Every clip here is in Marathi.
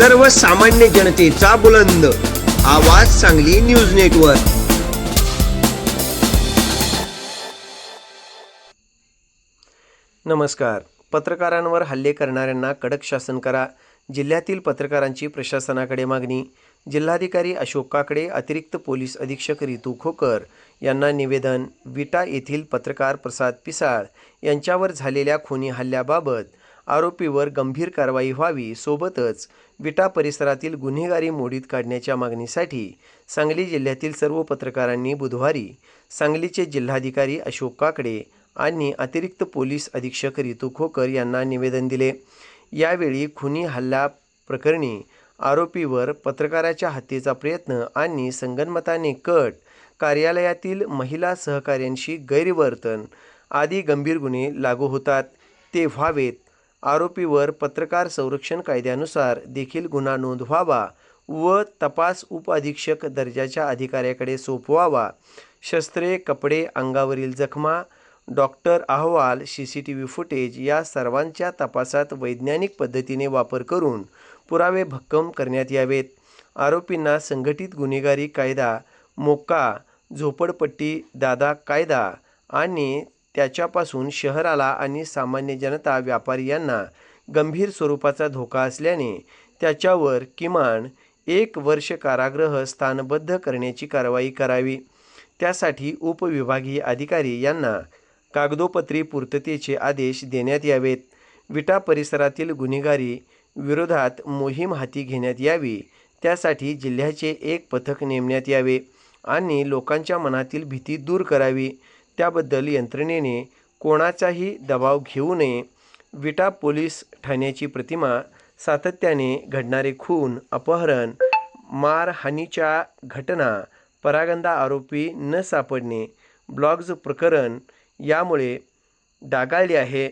सर्वसामान्य जनतेचा बुलंद. आवाज सांगली न्यूज नेटवर्क. नमस्कार. पत्रकारांवर हल्ले करणाऱ्यांना कडक शासन करा. जिल्ह्यातील पत्रकारांची प्रशासनाकडे मागणी. जिल्हाधिकारी अशोक काकडे अतिरिक्त पोलीस अधीक्षक रितू खोकर यांना निवेदन विटा येथील पत्रकार प्रसाद पिसाळ यांच्यावर झालेल्या खुनी हल्ल्याबाबत आरोपीवर गंभीर कारवाई व्हावी सोबतच विटा परिसरातील गुन्हेगारी मोडीत काढण्याच्या मागणीसाठी सांगली जिल्ह्यातील सर्व पत्रकारांनी बुधवारी सांगलीचे जिल्हाधिकारी अशोक काकडे आणि अतिरिक्त पोलीस अधीक्षक रितू खोकर यांना निवेदन दिले. यावेळी खुनी हल्ला प्रकरणी आरोपीवर पत्रकाराच्या हत्येचा प्रयत्न आणि संगनमताने कट कार्यालयातील महिला सहकाऱ्यांशी गैरवर्तन आदी गंभीर गुन्हे लागू होतात. ते व्हावेत आरोपीवर पत्रकार संरक्षण कायद्यानुसार देखील गुन्हा नोंद व्हावा व तपास उपअधीक्षक दर्जाच्या अधिकाऱ्याकडे सोपवावा. शस्त्रे कपडे अंगावरील जखमा डॉक्टर अहवाल C C T V footage या सर्वांच्या तपासात वैज्ञानिक पद्धतीने वापर करून पुरावे भक्कम करण्यात यावेत. आरोपींना संघटित गुन्हेगारी कायदा मोक्का झोपडपट्टी दादा कायदा आणि त्याच्यापासून शहराला आणि सामान्य जनता व्यापारी यांना गंभीर स्वरूपाचा धोका असल्याने त्याच्यावर किमान एक वर्ष कारागृह स्थानबद्ध करण्याची कारवाई करावी. त्यासाठी उपविभागीय अधिकारी यांना कागदोपत्री पूर्ततेचे आदेश देण्यात यावेत. विटा परिसरातील गुन्हेगारी विरोधात मोहीम हाती घेण्यात यावी. त्यासाठी जिल्ह्याचे एक पथक नेमण्यात यावे आणि लोकांच्या मनातील भीती दूर करावी. त्याबद्दल यंत्रणेने कोणाचाही दबाव घेऊ नये. विटा पोलीस ठाण्याची प्रतिमा सातत्याने घडणारे खून अपहरण मारहाणीच्या घटना परागंदा आरोपी न सापडणे ब्लॉग्ज प्रकरण यामुळे डागाळले आहे.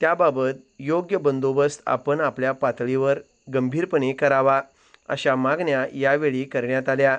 त्याबाबत योग्य बंदोबस्त आपण आपल्या पातळीवर गंभीरपणे करावा अशा मागण्या यावेळी करण्यात आल्या.